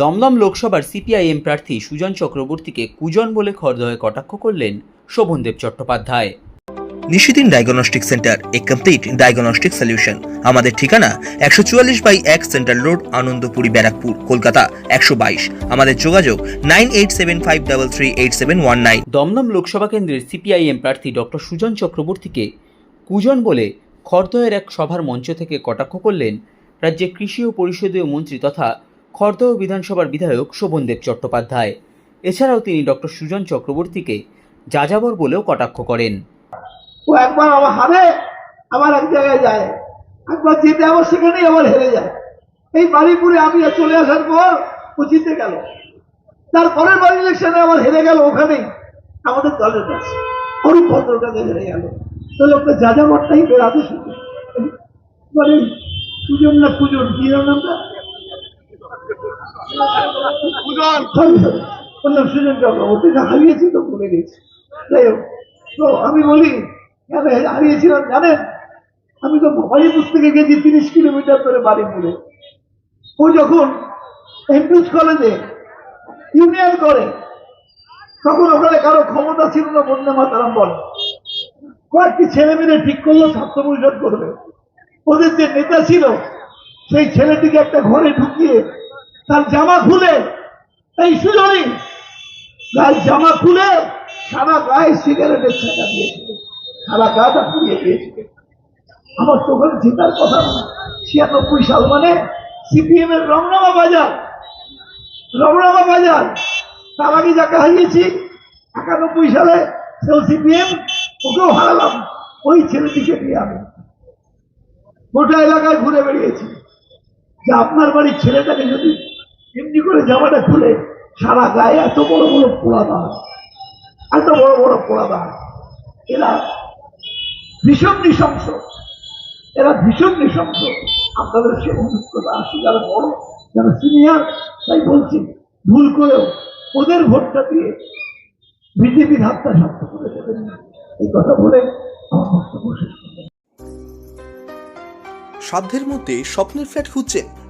দমদম লোকসভার সিপিআইএম প্রার্থী সুজন চক্রবর্তীকে কুজন বলে খরদয়ে কটাক্ষ করলেন Sobhandeb Chattopadhyay. Nishidin diagnostic centre a complete diagnostic solution. আমাদের ঠিকানা একশো চুয়াল্লিশ বাই এক সেন্ট্রাল রোড আনন্দপুরি ব্যারাকপুর কলকাতা একশো বাইশ। আমাদের যোগাযোগ nine eight seven five double three eight seven one nine. Dumdum Lok Sabha কেন্দ্রের সিপিআইএম প্রার্থী ডক্টর সুজন চক্রবর্তীকে কুজন বলে খর্দয়ের এক সভার মঞ্চ থেকে কটাক্ষ করলেন রাজ্যের কৃষি ও পরিষদীয় মন্ত্রী তথা খর্দয় বিধানসভার বিধায়ক শোভনদেব চট্টোপাধ্যায়। এছাড়াও তিনি ডক্টর সুজন চক্রবর্তীকে যাযাবর বলেও কটাক্ষ করেন। ও একবার আমার হারে আবার এক জায়গায় যায়। একবার যেতে আবার সেখানেই আবার হেরে যায়। এই বাড়িপুরে আমি চলে আসার পর ও জিতে গেল। তারপরের বার ইলেকশনে আবার হেরে গেল ওখানেই আমাদের দলের কাছে। অরূপ ভদ্রটাকে হেরে গেল। তো লোকটা যা যা বেড়াতে শুধু মানে পুজন না পুজন কি নামটা? সুজন চক্রবর্তীটা হারিয়েছি তো ভুলে গেছি। যাই হোক, তো আমি বলি, কেন হারিয়েছিলাম জানেন? আমি তো গেছি তিরিশ কিলোমিটার ও যখন কলেজে ইউনিয়ন করে, তখন ওখানে কারও ক্ষমতা ছিল না, বন্দে মাতারাম বলে। কয়েকটি ছেলে মেয়ে ঠিক করল, ছাত্র পরিষদ করবে। ওদের যে নেতা ছিল, সেই ছেলেটিকে একটা ঘরে ঢুকিয়ে তার জামা খুলে, এই সুজনী গায়ে জামা খুলে সারা গায়ে সিগারেটের ছাকা দিয়েছিল, সারা গাটা পুড়িয়ে দিয়েছিল। আমার তো ওখানে চিন্তার কথা না, ছিয়ানব্বই সাল মানে সিপিএম এর রমনামা বাজার রমনামা বাজার। তার আগে যাকে হারিয়েছি, একানব্বই সালে সেও সিপিএম, ওকেও হারালাম, ওই ছেলেটিকে নিয়ে আমি গোটা এলাকায় ঘুরে বেরিয়েছি যে আপনার বাড়ির ছেলেটাকে যদি এমনি করে জামাটা খুলে সারা গায়ে এত বড় বড় পোড়া দাঁড় এত বড় বড় পোড়া দাঁড় এরা ভীষণ নৃশংস। এরা ভীষণ নৃশংস। আপনাদের সে অভিজ্ঞতা আছে যারা বড়, যারা সিনিয়র তাই বলছি, ভুল করেও ওদের ভোটটা দিয়ে বিজেপির হাতটা শক্ত করে দেবেন না। এই কথা বলে আমার বক্তব্য শেষ করলাম। সাধ্যের মধ্যে স্বপ্নের ফ্ল্যাট খুঁজছেন